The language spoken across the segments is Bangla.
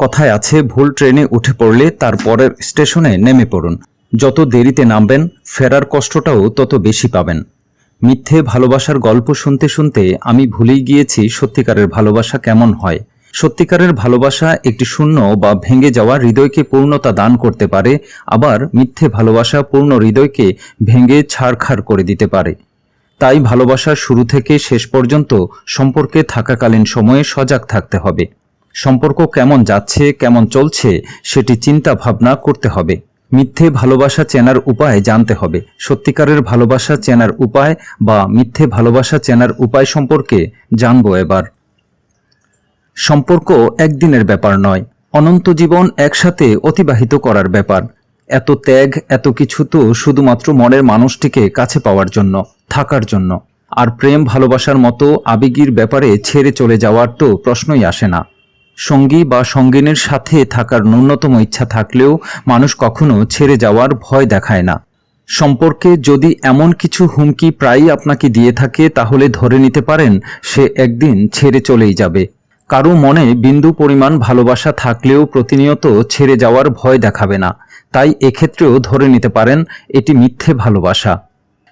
কথায় আছে, ভুল ট্রেনে উঠে পড়লে তার পরের স্টেশনে নেমে পড়ুন। যত দেরিতে নামবেন, ফেরার কষ্টটাও তত বেশি পাবেন। মিথ্যে ভালোবাসার গল্প শুনতে শুনতে আমি ভুলেই গিয়েছি সত্যিকারের ভালোবাসা কেমন হয়। সত্যিকারের ভালোবাসা একটি শূন্য বা ভেঙে যাওয়া হৃদয়কে পূর্ণতা দান করতে পারে, আবার মিথ্যে ভালোবাসা পূর্ণ হৃদয়কে ভেঙে ছাড়খাড় করে দিতে পারে। তাই ভালোবাসার শুরু থেকে শেষ পর্যন্ত সম্পর্কে থাকাকালীন সময়ে সজাগ থাকতে হবে। সম্পর্ক কেমন যাচ্ছে, কেমন চলছে, সেটি চিন্তা ভাবনা করতে হবে। মিথ্যে ভালোবাসা চেনার উপায় জানতে হবে। সত্যিকারের ভালোবাসা চেনার উপায় বা মিথ্যে ভালোবাসা চেনার উপায় সম্পর্কে জানব এবার। সম্পর্ক একদিনের ব্যাপার নয়, অনন্ত জীবন একসাথে অতিবাহিত করার ব্যাপার। এত ত্যাগ, এত কিছু তো শুধুমাত্র মনের মানুষটিকে কাছে পাওয়ার জন্য, থাকার জন্য। আর প্রেম ভালোবাসার মতো আবেগীর ব্যাপারে ছেড়ে চলে যাওয়ার তো প্রশ্নই আসে না। সঙ্গী বা সঙ্গিনীর সাথে থাকার ন্যূনতম ইচ্ছা থাকলেও মানুষ কখনো ছেড়ে যাওয়ার ভয় দেখায় না। সম্পর্কে যদি এমন কিছু হুমকি প্রায়ই আপনাকে দিয়ে থাকে, তাহলে ধরে নিতে পারেন, সে একদিন ছেড়ে চলেই যাবে। কারও মনে বিন্দু পরিমাণ ভালোবাসা থাকলেও প্রতিনিয়ত ছেড়ে যাওয়ার ভয় দেখাবে না। তাই এক্ষেত্রেও ধরে নিতে পারেন, এটি মিথ্যে ভালোবাসা।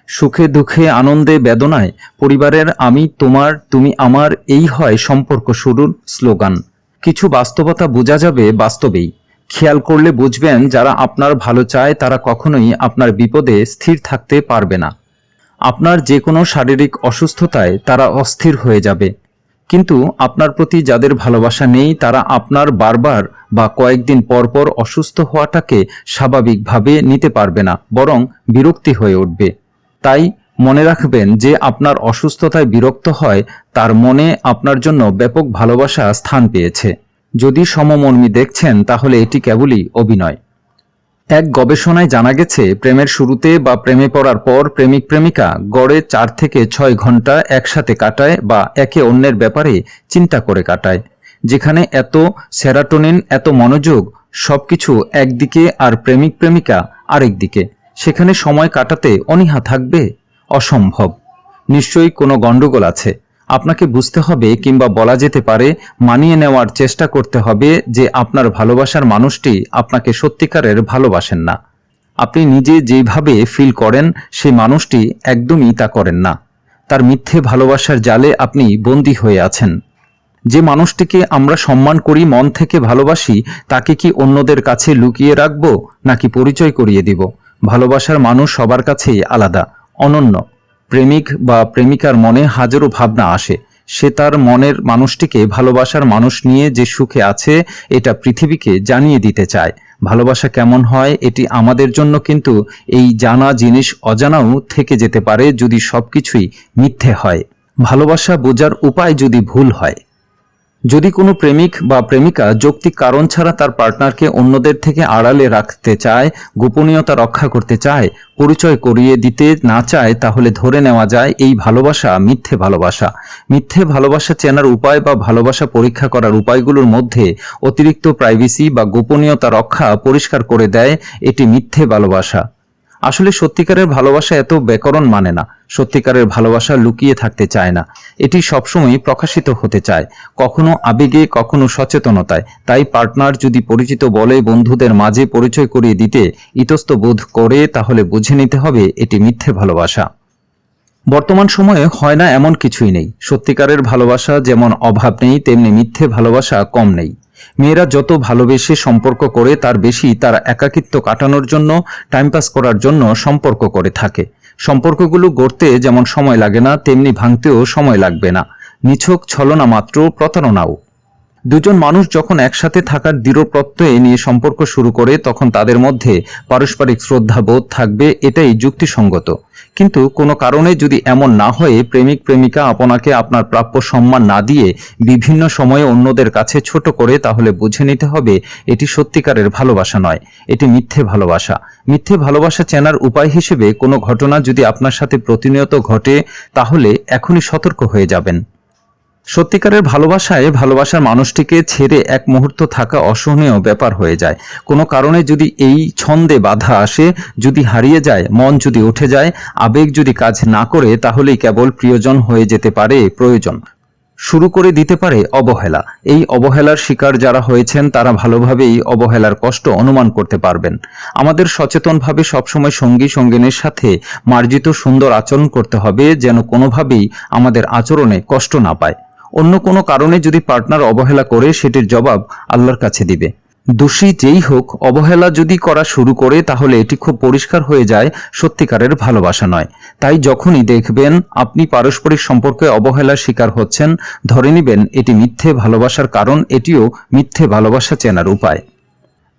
সুখে দুঃখে আনন্দে বেদনায়, পরিবারের আমি তোমার, তুমি আমার, এই হয় সম্পর্ক শুরুর স্লোগান। কিছু বাস্তবতা বোঝা যাবে বাস্তবেই। খেয়াল করলে বুঝবেন যারা আপনার ভালো চায় তারা কখনোই আপনার বিপদে স্থির থাকতে পারবে না। আপনার যে কোনো শারীরিক অসুস্থতায় তারা অস্থির হয়ে যাবে। কিন্তু আপনার প্রতি যাদের ভালোবাসা নেই, তারা আপনার বারবার বা কয়েকদিন পর পর অসুস্থ হওয়াটাকে স্বাভাবিকভাবে নিতে পারবে না, বরং বিরক্তি হয়ে উঠবে। তাই মনে রাখবেন যে আপনার অসুস্থতায় বিরক্ত হয়, তার মনে আপনার জন্য ব্যাপক ভালোবাসা স্থান পেয়েছে। যদি সমমর্মী দেখছেন, তাহলে এটি কেবলই অভিনয়। এক গবেষণায় জানা গেছে, প্রেমের শুরুতে বা প্রেমে পড়ার পর প্রেমিক প্রেমিকা গড়ে চার থেকে ছয় ঘণ্টা একসাথে কাটায় বা একে অন্যের ব্যাপারে চিন্তা করে কাটায়। যেখানে এত সেরাটোনিন, এত মনোযোগ, সবকিছু একদিকে আর প্রেমিক প্রেমিকা আরেক দিকে। সেখানে সময় কাটাতে অনীহা থাকবে? অসম্ভব। নিশ্চয়ই কোনো গণ্ডগোল আছে। আপনাকে বুঝতে হবে কিংবা বলা যেতে পারে, মানিয়ে নেওয়ার চেষ্টা করতে হবে যে আপনার ভালোবাসার মানুষটি আপনাকে সত্যিকারের ভালোবাসেন না। আপনি নিজে যেভাবে ফিল করেন সেই মানুষটি একদমই তা করেন না। তার মিথ্যে ভালোবাসার জালে আপনি বন্দী হয়ে আছেন। যে মানুষটিকে আমরা সম্মান করি, মন থেকে ভালোবাসি, তাকে কি অন্যদের কাছে লুকিয়ে রাখব নাকি পরিচয় করিয়ে দিব? ভালোবাসার মানুষ সবার কাছেই আলাদা। অনন্য। প্রেমিক বা প্রেমিকার মনে হাজারো ভাবনা আসে। সে তার মনের মানুষটিকে ভালোবাসার মানুষ নিয়ে যে সুখে আছে, এটা পৃথিবীকে জানিয়ে দিতে চায়। ভালোবাসা কেমন হয়, এটি আমাদের জন্য কিন্তু এই জানা জিনিস অজানাও থেকে যেতে পারে যদি সবকিছুই মিথ্যে হয়। ভালোবাসা বোঝার উপায় যদি ভুল হয় যদি কোনো প্রেমিক বা প্রেমিকা যৌক্তিক কারণ ছাড়া তার পার্টনারকে অন্যদের থেকে আড়ালে রাখতে চায়, গোপনীয়তা রক্ষা করতে চায়, পরিচয় করিয়ে দিতে না চায়, তাহলে ধরে নেওয়া যায় এই ভালোবাসা মিথ্যে ভালোবাসা। মিথ্যে ভালোবাসা চেনার উপায় বা ভালোবাসা পরীক্ষা করার উপায়গুলোর মধ্যে অতিরিক্ত প্রাইভেসি বা গোপনীয়তা রক্ষা পরিষ্কার করে দেয় এটি মিথ্যে ভালোবাসা। আসলে সত্যিকারের ভালোবাসা এত ব্যাকরণ মানে না। সত্যিকারের ভালোবাসা লুকিয়ে থাকতে চায় না। এটি সবসময় প্রকাশিত হতে চায়। কখনো আবেগে, কখনো সচেতনতায়। তাই পার্টনার যদি পরিচিত বলে বন্ধুদের মাঝে পরিচয় করিয়ে দিতে ইতস্ত বোধ করে, তাহলে বুঝে নিতে হবে এটি মিথ্যে ভালোবাসা। বর্তমান সময়ে হয় না এমন কিছুই নেই। সত্যিকারের ভালোবাসা যেমন অভাব নেই, তেমনি মিথ্যে ভালোবাসা কম নেই। মেয়েরা যত ভালোবেসে সম্পর্ক করে, তার বেশি তার একাকিত্ব কাটানোর জন্য টাইম পাস করার জন্য সম্পর্ক করে থাকে। সম্পর্কগুলো গড়তে যেমন সময় লাগে না, তেমনি ভাঙতেও সময় লাগবে না। নিছক ছলনা মাত্র প্রতারণাও। দুজন মানুষ যখন একসাথে থাকার দৃঢ় প্রত্যয়ে নিয়ে সম্পর্ক শুরু করে, তখন তাদের মধ্যে পারস্পরিক শ্রদ্ধাবোধ থাকবে, এটাই যুক্তিসঙ্গত। কিন্তু কোনো কারণে যদি এমন না হয়ে, প্রেমিক প্রেমিকা আপনাকে আপনার প্রাপ্য সম্মান না দিয়ে বিভিন্ন সময়ে অন্যদের কাছে ছোট করে, তাহলে বুঝে নিতে হবে এটি সত্যিকারের ভালোবাসা নয়, এটি মিথ্যে ভালোবাসা। মিথ্যে ভালোবাসা চেনার উপায় হিসেবে কোনো ঘটনা যদি আপনার সাথে প্রতিনিয়ত ঘটে, তাহলে এখনই সতর্ক হয়ে যাবেন। সত্যিকারের ভালোবাসায় ভালোবাসার মানুষটিকে ছেড়ে এক মুহূর্ত থাকা অসহনীয় ব্যাপার হয়ে যায়। কোনো কারণে যদি এই ছন্দে বাধা আসে, যদি হারিয়ে যায়, মন যদি উঠে যায়, আবেগ যদি কাজ না করে, তাহলেই কেবল প্রিয়জন হয়ে যেতে পারে প্রয়োজন। শুরু করে দিতে পারে অবহেলা। এই অবহেলার শিকার যারা হয়েছেন, তারা ভালোভাবেই অবহেলার কষ্ট অনুমান করতে পারবেন। আমাদের সচেতনভাবে সবসময় সঙ্গী, সঙ্গিনীর সাথে মার্জিত সুন্দর আচরণ করতে হবে, যেন কোনোভাবেই আমাদের আচরণে কষ্ট না পায়। অন্য কোনো কারণে যদি পার্টনার অবহেলা করে, সেটির জবাব আল্লাহর কাছে দিবে। দোষী যেই হোক, অবহেলা যদি করা শুরু করে, তাহলে এটি খুব পরিষ্কার হয়ে যায়, সত্যিকারের ভালোবাসা নয়। তাই যখনই দেখবেন আপনি পারস্পরিক সম্পর্কে অবহেলার শিকার হচ্ছেন, ধরে নেবেন এটি মিথ্যে ভালোবাসার কারণ, এটিও মিথ্যে ভালোবাসা চেনার উপায়।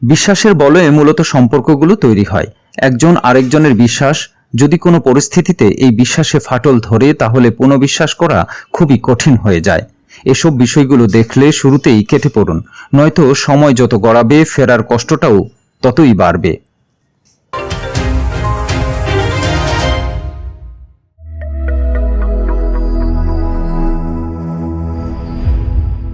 বিশ্বাসের বলয়ে মূলত সম্পর্কগুলো তৈরি হয়। একজন আরেকজনের বিশ্বাস যদি কোনো পরিস্থিতিতে এই বিশ্বাসে ফাটল ধরে, তাহলে পুনঃবিশ্বাস করা খুবই কঠিন হয়ে যায়। এসব বিষয়গুলো দেখলে শুরুতেই কেটে পড়ুন, নয়তো সময় যত গড়াবে, ফেরার কষ্টটাও ততই বাড়বে।